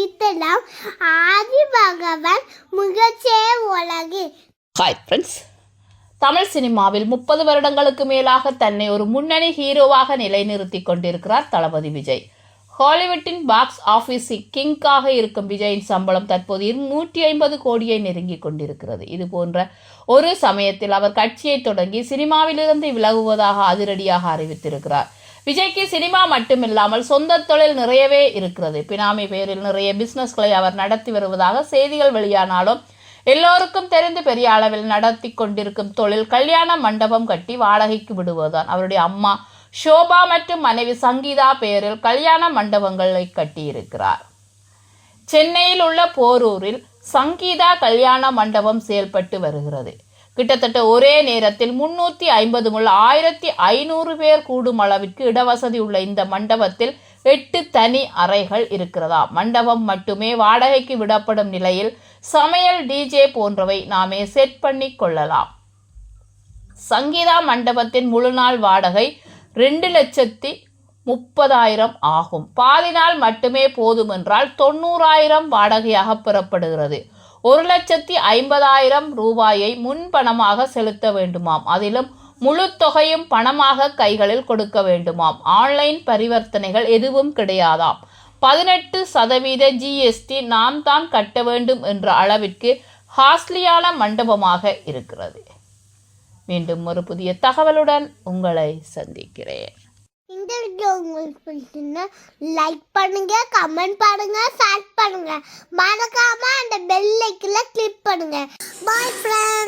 அளித்தலாம் ஆதி பகவான் முகச்சே உலகு hi friends Tamil சினிமாவில் முப்பது வருடங்களுக்கு மேலாக தன்னை ஒரு முன்னணி ஹீரோவாக நிலைநிறுத்திக் கொண்டிருக்கிறார் தளபதி விஜய். ஹாலிவுட்டின் பாக்ஸ் ஆஃபீஸ் கிங்காக இருக்கும் விஜயின் சம்பளம் தற்போது நூற்றி ஐம்பது கோடியை நெருங்கி கொண்டிருக்கிறது. இது போன்ற ஒரு சமயத்தில் அவர் கட்சியை தொடங்கி சினிமாவிலிருந்து விலகுவதாக அதிரடியாக அறிவித்திருக்கிறார். விஜய்க்கு சினிமா மட்டுமில்லாமல் சொந்த தொழில் நிறையவே இருக்கிறது. பினாமி பேரில் நிறைய பிஸ்னஸ்களை அவர் நடத்தி வருவதாக செய்திகள் வெளியானாலும் எல்லோருக்கும் தெரிந்து பெரிய அளவில் நடத்தி கொண்டிருக்கும் தொழில் கல்யாண மண்டபம் கட்டி வாடகைக்கு விடுவதுதான். அவருடைய அம்மா ஷோபா மற்றும் மனைவி சங்கீதா பெயரில் கல்யாண மண்டபங்களை கட்டியிருக்கிறார். சென்னையில் உள்ள போரூரில் சங்கீதா கல்யாண மண்டபம் செயல்பட்டு வருகிறது. கிட்டத்தட்ட ஒரே நேரத்தில் முன்னூற்றி ஐம்பது முதல் ஆயிரத்தி ஐநூறு பேர் கூடும் அளவிற்கு இடவசதி உள்ள இந்த மண்டபத்தில் எட்டு தனி அறைகள் இருக்கிறதா? மண்டபம் மட்டுமே வாடகைக்கு விடப்படும் நிலையில் சமையல் டிஜே போன்றவை நாமே செட் பண்ணி கொள்ளலாம். சங்கீதா மண்டபத்தின் முழு நாள் வாடகை ரெண்டு லட்சத்தி முப்பதாயிரம் ஆகும். பாதி நாள் மட்டுமே போதும் என்றால் தொண்ணூறாயிரம் வாடகையாக பெறப்படுகிறது. ஒரு லட்சத்தி ஐம்பதாயிரம் ரூபாயை முன்பணமாக செலுத்த வேண்டுமாம். அதிலும் முழு தொகையும் பணமாக கைகளில் கொடுக்க வேண்டுமாம். ஆன்லைன் பரிவர்த்தனைகள் எதுவும் கிடையாதாம். பதினெட்டு சதவீத ஜிஎஸ்டி நாம் தான் கட்ட வேண்டும் என்ற அளவிற்கு ஹாஸ்லியான மண்டபமாக இருக்கிறது. மீண்டும் ஒரு புதிய தகவலுடன் உங்களை சந்திக்கிறேன். இந்த வீடியோ உங்களுக்கு பிடிச்சிருந்தா லைக் பண்ணுங்க கமெண்ட் பண்ணுங்க ஷேர் பண்ணுங்க. மறக்காம அந்த பெல் ஐக்கன்ல கிளிக் பண்ணுங்க. பாய் ஃப்ரெண்ட்